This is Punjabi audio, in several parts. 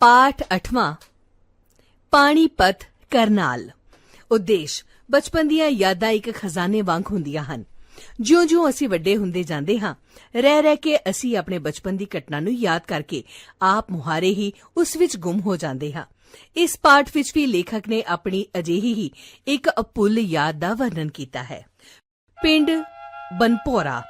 ਪਾਠ 8ਵਾਂ ਪਾਣੀਪਤ ਕਰਨਾਲ। ਉਦੇਸ਼, ਬਚਪਨ ਦੀਆਂ ਯਾਦਾਂ ਇੱਕ ਖਜ਼ਾਨੇ ਵਾਂਗ ਹੁੰਦੀਆਂ ਹਨ। ਜਿਉਂ-ਜਿਉਂ ਅਸੀਂ ਵੱਡੇ ਹੁੰਦੇ ਜਾਂਦੇ ਹਾਂ ਰਹਿ ਰਹਿ ਕੇ ਅਸੀਂ ਆਪਣੇ ਬਚਪਨ ਦੀ ਘਟਨਾ ਨੂੰ ਯਾਦ ਕਰਕੇ ਆਪ ਮੁਹਾਰੇ ਹੀ ਉਸ ਵਿੱਚ ਗੁੰਮ ਹੋ ਜਾਂਦੇ ਹਾਂ। ਇਸ ਪਾਠ ਵਿੱਚ ਵੀ ਲੇਖਕ ਨੇ ਆਪਣੀ ਅਜਿਹੀ ਹੀ ਇੱਕ ਅਪੁੱਲ ਯਾਦ ਦਾ ਵਰਣਨ ਕੀਤਾ ਹੈ। ਪਿੰਡ ਬਨਪੋਰਾ,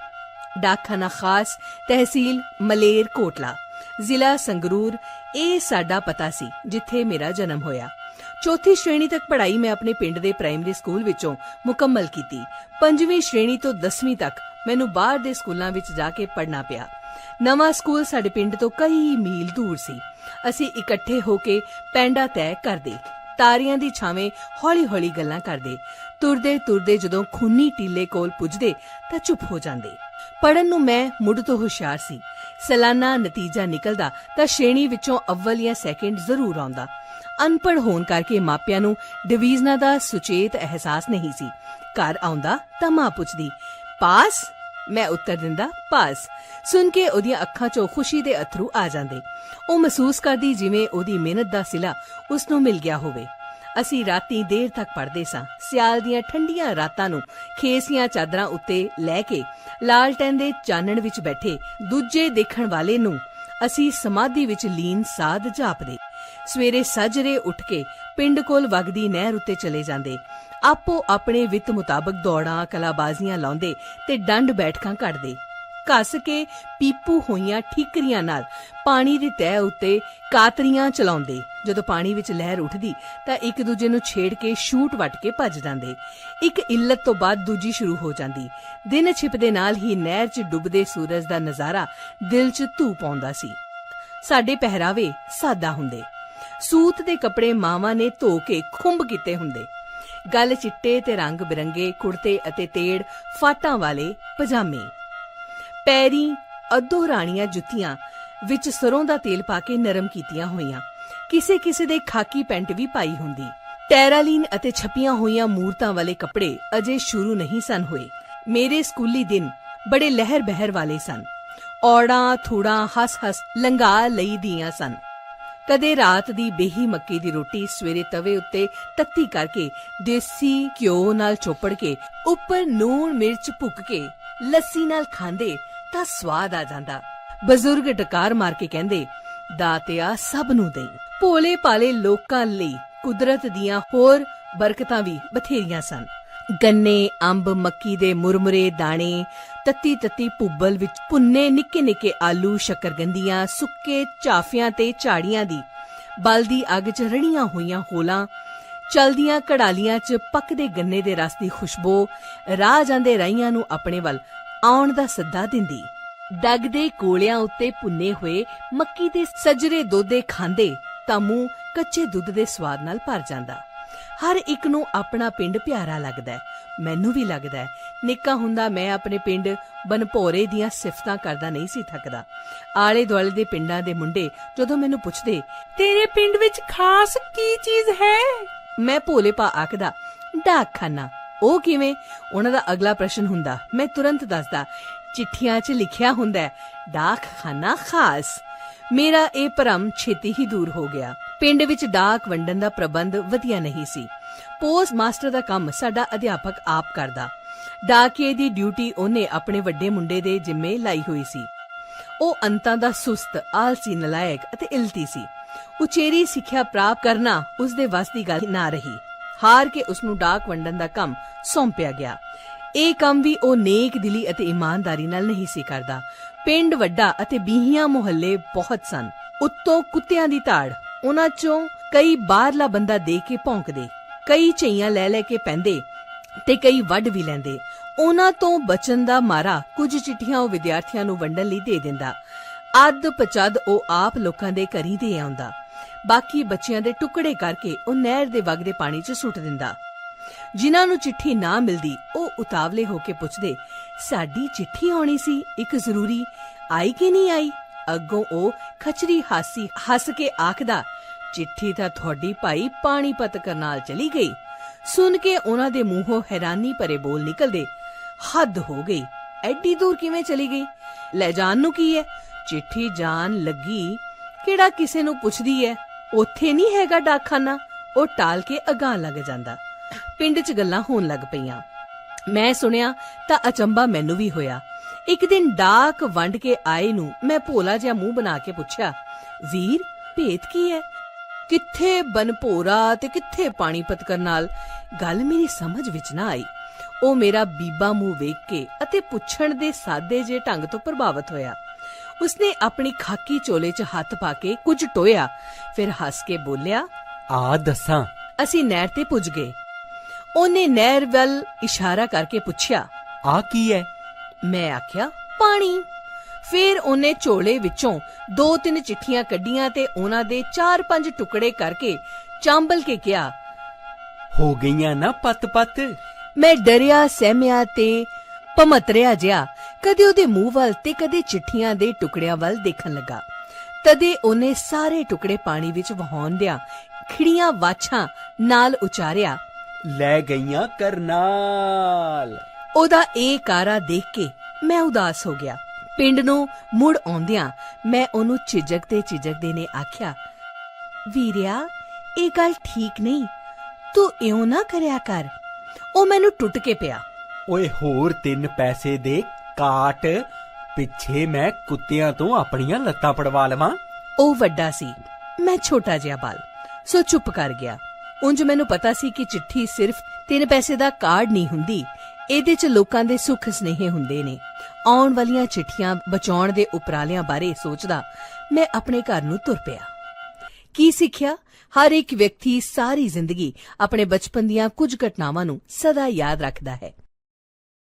ਡਾਕਖਾਨਾ ਖਾਸ ਤਹਿਸੀਲ ਮਲੇਰ ਕੋਟਲਾ। ਜ਼ਿਲ੍ਹਾ ਸੰਗਰੂਰ, ਇਹ ਸਾਡਾ ਪਤਾ ਸੀ, ਜਿੱਥੇ ਮੇਰਾ ਜਨਮ ਹੋਇਆ। ਚੌਥੀ ਸ਼੍ਰੇਣੀ ਤੱਕ ਪੜ੍ਹਾਈ ਮੈਂ ਆਪਣੇ ਪਿੰਡ ਦੇ ਪ੍ਰਾਇਮਰੀ ਸਕੂਲ ਵਿੱਚੋਂ ਮੁਕੰਮਲ ਕੀਤੀ। ਪੰਜਵੀਂ ਸ਼੍ਰੇਣੀ ਤੋਂ 10ਵੀਂ ਤੱਕ ਮੈਨੂੰ ਬਾਹਰ ਦੇ ਸਕੂਲਾਂ ਵਿੱਚ ਜਾ ਕੇ ਪੜ੍ਹਨਾ ਪਿਆ। ਨਵਾਂ ਸਕੂਲ ਸਾਡੇ ਪਿੰਡ ਤੋਂ ਕਈ ਮੀਲ ਦੂਰ ਸੀ। ਅਸੀਂ ਇਕੱਠੇ ਹੋ ਕੇ ਪੈਂਡਾ ਤੈਅ ਕਰਦੇ, ਤਾਰੀਆਂ ਦੀ ਛਾਵੇਂ ਹੌਲੀ-ਹੌਲੀ ਗੱਲਾਂ ਕਰਦੇ। ਤੁਰਦੇ ਤੁਰਦੇ ਜਦੋਂ ਖੂਨੀ ਟੀਲੇ ਕੋਲ ਪੁੱਜਦੇ ਤਾਂ ਚੁੱਪ ਹੋ ਜਾਂਦੇ। ਪੜਨ ਨੂੰ ਮੈਂ ਮੁੱਢ ਤੋਂ ਹੁਸ਼ਿਆਰ ਸੀ। ਸਾਲਾਨਾ ਨਤੀਜਾ ਨਿਕਲਦਾ ਤਾਂ ਸ਼੍ਰੇਣੀ ਵਿੱਚੋਂ ਅਵਲ ਜਾਂ ਸੈਕਿੰਡ ਜ਼ਰੂਰ ਆਉਂਦਾ। ਅਨਪੜ੍ਹ ਹੋਣ ਕਰਕੇ ਮਾਪਿਆਂ ਨੂੰ ਡਿਵੀਜ਼ਨਾਂ ਦਾ ਸੁਚੇਤ ਅਹਿਸਾਸ ਨਹੀਂ ਸੀ। ਘਰ ਆਉਂਦਾ ਤਾਂ ਮਾਂ ਪੁੱਛਦੀ, ਪਾਸ? ਮੈਂ ਉੱਤਰ ਦਿੰਦਾ, ਪਾਸ। ਸੁਣ ਕੇ ਉਹਦੀਆਂ ਅੱਖਾਂ 'ਚੋਂ ਖੁਸ਼ੀ ਦੇ ਅਥਰੂ ਆ ਜਾਂਦੇ। ਉਹ ਮਹਿਸੂਸ ਕਰਦੀ ਜਿਵੇਂ ਉਹਦੀ ਮਿਹਨਤ ਦਾ ਸਿਲਾ ਉਸ ਨੂੰ ਮਿਲ ਗਿਆ ਹੋਵੇ। ਅਸੀਂ ਰਾਤੀ ਦੇਰ ਤੱਕ ਪੜਦੇ ਸਾਂ। ਸਿਆਲ ਦੀਆਂ ਠੰਡੀਆਂ ਰਾਤਾਂ ਨੂੰ ਖੇਸੀਆਂ ਚਾਦਰਾਂ ਉੱਤੇ ਲੈ ਕੇ ਲਾਲਟੈਨ ਦੇ ਚਾਨਣ ਵਿੱਚ ਬੈਠੇ ਦੂਜੇ ਦੇਖਣ ਵਾਲੇ ਨੂੰ ਅਸੀਂ ਸਮਾਧੀ ਵਿੱਚ ਲੀਨ ਸਾਧ ਜਾਪਦੇ। ਸਵੇਰੇ ਸਜਰੇ ਉੱਠ ਕੇ ਪਿੰਡ ਕੋਲ ਵਗਦੀ ਨਹਿਰ ਉੱਤੇ ਚਲੇ ਜਾਂਦੇ। ਆਪੋ ਆਪਣੇ ਵਿੱਤ ਮੁਤਾਬਕ ਦੌੜਾਂ, ਕਲਾਬਾਜ਼ੀਆਂ ਲਾਉਂਦੇ ਤੇ ਡੰਡ ਬੈਠਕਾਂ ਕੱਢਦੇ। ਘਸ ਕੇ ਪੀਪੂ ਹੋਈਆਂ ਠੀਕਰੀਆਂ ਨਾਲ ਪਾਣੀ ਦੀ ਤਹਿ ਉੱਤੇ ਕਾਤਰੀਆਂ ਚਲਾਉਂਦੇ। ਜਦੋਂ ਪਾਣੀ ਵਿੱਚ ਲਹਿਰ ਉੱਠਦੀ, ਤਾਂ ਇੱਕ ਦੂਜੇ ਨੂੰ ਛੇੜ ਕੇ ਸ਼ੂਟ ਵੱਟ ਕੇ ਭੱਜ ਜਾਂਦੇ। ਇੱਕ ਇੱਲਤ ਤੋਂ ਬਾਅਦ ਦੂਜੀ ਸ਼ੁਰੂ ਹੋ ਜਾਂਦੀ। ਦਿਨ ਛਿਪਦੇ ਨਾਲ ਹੀ ਨਹਿਰ 'ਚ ਡੁੱਬਦੇ ਸੂਰਜ ਦਾ ਨਜ਼ਾਰਾ ਦਿਲ 'ਚ ਧੂ ਪਾਉਂਦਾ ਸੀ। ਸਾਡੇ ਪਹਿਰਾਵੇ ਸਾਦਾ ਹੁੰਦੇ। ਸੂਤ ਦੇ ਕੱਪੜੇ ਮਾਵਾਂ ਨੇ ਧੋ ਕੇ ਖੁੰਬ ਕੀਤੇ ਹੁੰਦੇ। ਗੱਲ ਚਿੱਟੇ ਤੇ ਰੰਗ ਬਿਰੰਗੇ ਕੁੜਤੇ ਅਤੇ ਤੇੜ ਫਾਟਾਂ ਵਾਲੇ ਪਜਾਮੇ। ਪੈਰੀ ਅੱਧੋ ਰਾਣੀਆਂ ਜੁੱਤੀਆਂ ਵਿੱਚ ਸਰੋਂ ਦਾ ਤੇਲ ਪਾ ਕੇ ਨਰਮ ਕੀਤੀਆਂ ਹੋਈਆਂ। ਕਿਸੇ ਕਿਸੇ ਦੇ ਖਾਕੀ ਪੈਂਟ ਵੀ ਪਾਈ ਹੁੰਦੀ। ਟੈਰਾਲੀਨ ਅਤੇ ਛਪੀਆਂ ਹੋਈਆਂ ਮੂਰਤਾਂ ਵਾਲੇ ਕੱਪੜੇ ਅਜੇ ਸ਼ੁਰੂ ਨਹੀਂ ਸਨ ਹੋਏ। ਮੇਰੇ ਸਕੂਲੀ ਦਿਨ ਬੜੇ ਲਹਿਰ ਬਹਿਰ ਵਾਲੇ ਸਨ। ਔੜਾਂ, ਥੂੜਾਂ ਹੱਸ-ਹੱਸ ਲੰਗਾ ਲਈ ਦੀਆਂ ਸਨ। ਕਦੇ ਰਾਤ ਦੀ ਬੇਹੀ ਮੱਕੀ ਦੀ ਰੋਟੀ ਸਵੇਰੇ ਤਵੇ ਉੱਤੇ ਤੱਤੀ ਕਰਕੇ ਦੇਸੀ ਘਿਓ ਨਾਲ ਚੋਪੜ ਕੇ, ਉੱਪਰ ਨੂਣ ਮਿਰਚ ਭੁੱਕ ਕੇ, ਲੱਸੀ ਨਾਲ ਖਾਂਦੇ ਤਾਂ ਸਵਾਦ ਆ ਜਾਂਦਾ। ਬਜ਼ੁਰਗ ਡਕਾਰ ਮਾਰ ਕੇ ਕਹਿੰਦੇ, ਦਾਤਿਆ ਸਭ ਨੂੰ ਦੇਈ। ਭੋਲੇ ਭਾਲੇ ਲੋਕਾਂ ਲਈ ਕੁਦਰਤ ਦੀਆਂ ਹੋਰ ਬਰਕਤਾਂ ਵੀ ਬਥੇਰੀਆਂ ਸਨ। ਗੰਨੇ, ਅੰਬ, ਮੱਕੀ ਦੇ ਮੁਰਮੁਰੇ, ਦਾਣੇ ਤੱਤੀ ਤੱਤੀ ਭੁੱਬਲ ਵਿੱਚ ਭੁੰਨੇ ਨਿੱਕੇ ਨਿੱਕੇ ਆਲੂ ਸ਼ੱਕਰਗੰਦੀਆਂ ਸੁੱਕੇ ਚਾਫਿਆਂ ਤੇ ਝਾੜੀਆਂ ਦੀ ਬਲਦੀ ਅੱਗ 'ਚ ਰੜੀਆਂ ਹੋਈਆਂ ਹੋਲਾਂ, ਚਲਦੀਆਂ ਕੜਾਲੀਆਂ 'ਚ ਪੱਕਦੇ ਗੰਨੇ ਦੇ ਰਸ ਦੀ ਖੁਸ਼ਬੋ, ਰਾਹ ਜਾਂਦੇ ਰਾਈਆਂ ਨੂੰ ਆਪਣੇ ਵੱਲ ਆਉਣ ਦਾ ਸੱਦਾ ਦਿੰਦੀ। ਦਗਦੇ ਕੋਲਿਆਂ ਉੱਤੇ ਭੁੰਨੇ ਹੋਏ ਮੱਕੀ ਦੇ ਸਜਰੇ ਦੋਦੇ ਖਾਂਦੇ ਤਾਂ ਮੂੰਹ ਕੱਚੇ ਦੁੱਧ ਦੇ ਸਵਾਦ ਨਾਲ ਭਰ ਜਾਂਦਾ। ਹਰ ਇੱਕ ਨੂੰ ਆਪਣਾ ਪਿੰਡ ਪਿਆਰਾ ਲੱਗਦਾ ਹੈ। ਮੈਨੂੰ ਵੀ ਲੱਗਦਾ ਹੈ, ਨਿੱਕਾ ਹੁੰਦਾ ਮੈਂ ਆਪਣੇ ਪਿੰਡ ਬਨਪੋਰੇ ਦੀਆਂ ਸਿਫਤਾਂ ਕਰਦਾ ਨਹੀਂ ਸੀ ਥੱਕਦਾ। ਆਲੇ ਦੁਆਲੇ ਦੇ ਪਿੰਡਾਂ ਦੇ ਮੁੰਡੇ ਜਦੋਂ ਮੈਨੂੰ ਪੁੱਛਦੇ, ਤੇਰੇ ਪਿੰਡ ਵਿੱਚ ਖਾਸ ਕੀ ਚੀਜ਼ ਹੈ? ਮੈਂ ਭੋਲੇ ਪਾ ਆਖਦਾ, ਡਾਕ ਖਾਨਾ। ਉਹ ਕਿਵੇਂ? ਉਹਨਾਂ ਦਾ ਅਗਲਾ ਪ੍ਰਸ਼ਨ ਹੁੰਦਾ, ਮੈਂ ਤੁਰੰਤ ਦੱਸਦਾ, ਚਿੱਠੀਆਂ 'ਚ ਲਿਖਿਆ ਹੁੰਦਾ ਡਾਕਖਾਨਾ ਖਾਸ। ਮੇਰਾ ਇਹ ਭਰਮ ਛੇਤੀ ਹੀ ਦੂਰ ਹੋ ਗਿਆ। ਪਿੰਡ ਵਿੱਚ ਡਾਕ ਵੰਡਣ ਦਾ ਪ੍ਰਬੰਧ ਵਧੀਆ ਨਹੀਂ ਸੀ। ਪੋਸਟ ਮਾਸਟਰ ਦਾ ਕੰਮ ਸਾਡਾ ਅਧਿਆਪਕ ਆਪ ਕਰਦਾ। ਡਾਕੀਏ ਦੀ ਡਿਊਟੀ ਉਹਨੇ ਆਪਣੇ ਵੱਡੇ ਮੁੰਡੇ ਦੇ ਜ਼ਿੰਮੇ ਲਾਈ ਹੋਈ ਸੀ। ਉਹ ਅੰਤਾਂ ਦਾ ਸੁਸਤ, ਆਲਸੀ, ਨਲਾਇਕ ਅਤੇ ਇਲਤੀ ਸੀ। ਉਚੇਰੀ ਸਿੱਖਿਆ ਪ੍ਰਾਪਤ ਕਰਨਾ ਉਸ ਦੇ ਵੱਸ ਦੀ ਗੱਲ ਨਾ ਰਹੀ। ਹਾਰ ਕੇ ਉਸ ਨੂੰ ਡਾਕ ਵੰਡਣ ਦਾ ਕੰਮ ਸੌਂਪਿਆ ਗਿਆ। ਇਹ ਕੰਮ ਵੀ ਉਹ ਨੇਕ ਦਿਲੀ ਅਤੇ ਇਮਾਨਦਾਰੀ ਨਾਲ ਨਹੀਂ ਸੀ ਕਰਦਾ। ਪਿੰਡ ਵੱਡਾ ਅਤੇ ਬੀਹੀਆਂ ਮੁਹੱਲੇ ਬਹੁਤ ਸਨ। ਉੱਤੋਂ ਕੁੱਤਿਆਂ ਦੀ ਧਾੜ ਉਹਨਾਂ ਚੋਂ ਕਈ ਬਾਹਰਲਾ ਬੰਦਾ ਦੇਖ ਕੇ ਭੌਂਕਦੇ। ਕਈ ਚਈਆਂ ਲੈ ਲੈ ਕੇ ਪੈਂਦੇ ਤੇ ਕਈ ਵੱਢ ਵੀ ਲੈਂਦੇ। ਉਹਨਾਂ ਤੋਂ ਬਚਣ ਦਾ ਮਾਰਾ ਕੁਝ ਚਿੱਠੀਆਂ ਉਹ ਵਿਦਿਆਰਥੀਆਂ ਨੂੰ ਵੰਡਣ ਲਈ ਦੇ ਦਿੰਦਾ। ਅੱਧ ਪਚੱਦ ਉਹ ਆਪ ਲੋਕਾਂ ਦੇ ਘਰੀ ਦੇ ਆਉਂਦਾ। ਬਾਕੀ ਬੱਚਿਆਂ ਦੇ ਟੁਕੜੇ ਕਰਕੇ ਉਹ ਨਹਿਰ ਦੇ ਵਗਦੇ ਪਾਣੀ 'ਚ ਸੁੱਟ ਦਿੰਦਾ। ਜਿਨ੍ਹਾਂ ਨੂੰ ਚਿੱਠੀ ਨਾ ਮਿਲਦੀ, ਉਹ ਉਤਾਵਲੇ ਹੋ ਕੇ ਪੁੱਛਦੇ, ਸਾਡੀ ਚਿੱਠੀ ਆਉਣੀ ਸੀ, ਇੱਕ ਜ਼ਰੂਰੀ, ਆਈ ਕਿ ਨਹੀਂ ਆਈ? ਅੱਗੋਂ ਉਹ ਖਚਰੀ ਹਾਸੀ, ਹੱਸ ਕੇ ਆਖਦਾ, ਚਿੱਠੀ ਤਾਂ ਤੁਹਾਡੀ ਭਾਈ ਪਾਣੀਪਤ ਕਰਨਾਲ ਚਲੀ ਗਈ। ਸੁਣ ਕੇ ਉਹਨਾਂ ਦੇ ਮੂੰਹੋਂ ਹੈਰਾਨੀ ਭਰੇ ਬੋਲ ਨਿਕਲਦੇ, ਹੱਦ ਹੋ ਗਈ, ਐਡੀ ਦੂਰ ਕਿਵੇਂ ਚਲੀ ਗਈ? ਲੈ ਜਾਣ ਨੂੰ ਕੀ ਹੈ ਚਿੱਠੀ ਜਾਣ ਲੱਗੀ, ਕਿਹੜਾ ਕਿਸੇ ਨੂੰ ਪੁੱਛਦੀ ਹੈ ਉੱਥੇ ਨਹੀਂ ਹੈਗਾ ਡਾਕਖਾਨਾ। ਉਹ ਟਾਲ ਕੇ ਅਗਾਂਹ ਲੱਗ ਜਾਂਦਾ। ਪਿੰਡ 'ਚ ਗੱਲਾਂ ਹੋਣ ਲੱਗ ਪਈਆਂ। ਮੈਂ ਸੁਣਿਆ ਤਾਂ ਅਚੰਬਾ ਮੈਨੂੰ ਵੀ ਹੋਇਆ। ਇੱਕ ਦਿਨ ਡਾਕ ਵੰਡ ਕੇ ਆਏ ਨੂੰ ਮੈਂ ਭੋਲਾ ਜਿਹਾ ਮੂੰਹ ਬਣਾ ਕੇ ਪੁੱਛਿਆ, ਵੀਰ, ਭੇਤ ਕੀ ਹੈ? ਕਿੱਥੇ ਬਨਪੋਰਾ ਤੇ ਕਿੱਥੇ ਪਾਣੀਪਤ ਕਰਨਾਲ? ਗੱਲ ਮੇਰੀ ਸਮਝ ਵਿੱਚ ਨਾ ਆਈ। ਉਹ ਮੇਰਾ ਬੀਬਾ ਮੂੰਹ ਵੇਖ ਕੇ ਅਤੇ ਪੁੱਛਣ ਦੇ ਸਾਦੇ ਜੇ ਢੰਗ ਤੋਂ ਪ੍ਰਭਾਵਿਤ ਹੋਇਆ। ਉਸਨੇ ਆਪਣੀ ਖਾਕੀ ਚੋਲੇ 'ਚ ਹੱਥ ਪਾ ਕੇ ਕੁਝ ਟੋਇਆ ਫਿਰ ਹੱਸ ਕੇ ਬੋਲਿਆ ਆ ਦੱਸਾਂ। ਅਸੀਂ ਨਹਿਰ ਤੇ ਪੁੱਜ ਗਏ। ਉਹਨੇ ਨਹਿਰ ਵੱਲ ਇਸ਼ਾਰਾ ਕਰਕੇ ਪੁੱਛਿਆ ਆ ਕੀ ਹੈ ਮੈਂ ਆਖਿਆ ਪਾਣੀ। ਫਿਰ ਉਹਨੇ ਝੋਲੇ ਵਿੱਚੋਂ ਦੋ ਤਿੰਨ ਚਿੱਠੀਆਂ ਕੱਢੀਆਂ ਤੇ ਉਹਨਾਂ ਦੇ ਚਾਰ ਪੰਜ ਟੁਕੜੇ ਕਰਕੇ ਚਾਂਬਲ ਕੇ ਕਿਹਾ ਹੋ ਗਈਆਂ ਨਾ ਪੱਤ-ਪੱਤ। ਮੈਂ ਡਰਿਆ ਸਹਿਮਿਆ ਤੇ ਭਮਤਰਿਆ ਜਿਹਾ ਕਦੇ ਉਹਦੇ ਮੂੰਹ ਵੱਲ ਤੇ ਕਦੇ ਚਿੱਠੀਆਂ ਦੇ ਟੁਕੜਿਆਂ ਵੱਲ ਦੇਖਣ ਲੱਗਾ। ਤਦੇ ਉਹਨੇ ਸਾਰੇ ਟੁਕੜੇ ਪਾਣੀ ਵਿੱਚ ਵਹਾਉਂਦਿਆਂ ਖਿੜੀਆਂ ਵਾਛਾਂ ਨਾਲ ਉਚਾਰਿਆ ਲੈ ਗਈਆਂ ਕਰਨਾਲ। ਉਹਦਾ ਇਹ ਕਾਰਾ ਦੇਖ ਕੇ ਮੈਂ ਉਦਾਸ ਹੋ ਗਿਆ। ਪਿੰਡ ਨੂੰ ਮੁੜ ਆਉਂਦਿਆਂ ਮੈਂ ਉਹਨੂੰ ਝਿਜਕਦੇ ਝਿਜਕਦੇ ਨੇ ਆਖਿਆ ਵੀਰਿਆ ਇਹ ਗੱਲ ਠੀਕ ਨਹੀਂ ਤੂੰ ਇਉਂ ਨਾ ਕਰਿਆ ਕਰ। ਉਹ ਮੈਨੂੰ ਟੁੱਟ ਕੇ ਪਿਆ। ਓਏ ਹੋਰ ਤਿੰਨ ਪੈਸੇ ਦੇ ਕਾਟ। ਪਿੱਛੇ ਮੈਂ ਕੁੱਤਿਆਂ ਤੋਂ ਆਪਣੀਆਂ ਲੱਤਾਂ ਪੜਵਾ ਲਵਾਂ। ਉਹ ਵੱਡਾ ਸੀ। ਮੈਂ ਛੋਟਾ ਜਿਹਾ ਬਾਲ। ਸੋ ਚੁੱਪ ਕਰ ਗਿਆ। ਉਂਝ ਮੈਨੂੰ ਪਤਾ ਸੀ ਕਿ ਚਿੱਠੀ ਸਿਰਫ ਤਿੰਨ ਪੈਸੇ ਦਾ ਕਾਰਡ ਨਹੀਂ ਹੁੰਦੀ। ਇਹਦੇ 'ਚ ਲੋਕਾਂ ਦੇ ਸੁੱਖ ਸੁਨੇਹੇ ਹੁੰਦੇ ਨੇ। ਆਉਣ ਵਾਲੀਆਂ ਚਿੱਠੀਆਂ ਬਚਾਉਣ ਦੇ ਉਪਰਾਲਿਆਂ ਬਾਰੇ ਸੋਚਦਾ ਮੈਂ ਆਪਣੇ ਘਰ ਨੂੰ ਤੁਰ ਪਿਆ। ਕੀ ਸਿੱਖਿਆ? ਹਰ ਇੱਕ ਵਿਅਕਤੀ ਸਾਰੀ ਜ਼ਿੰਦਗੀ ਆਪਣੇ ਬਚਪਨ ਦੀਆਂ ਕੁਝ ਘਟਨਾਵਾਂ ਨੂੰ ਸਦਾ ਯਾਦ ਰੱਖਦਾ ਹੈ।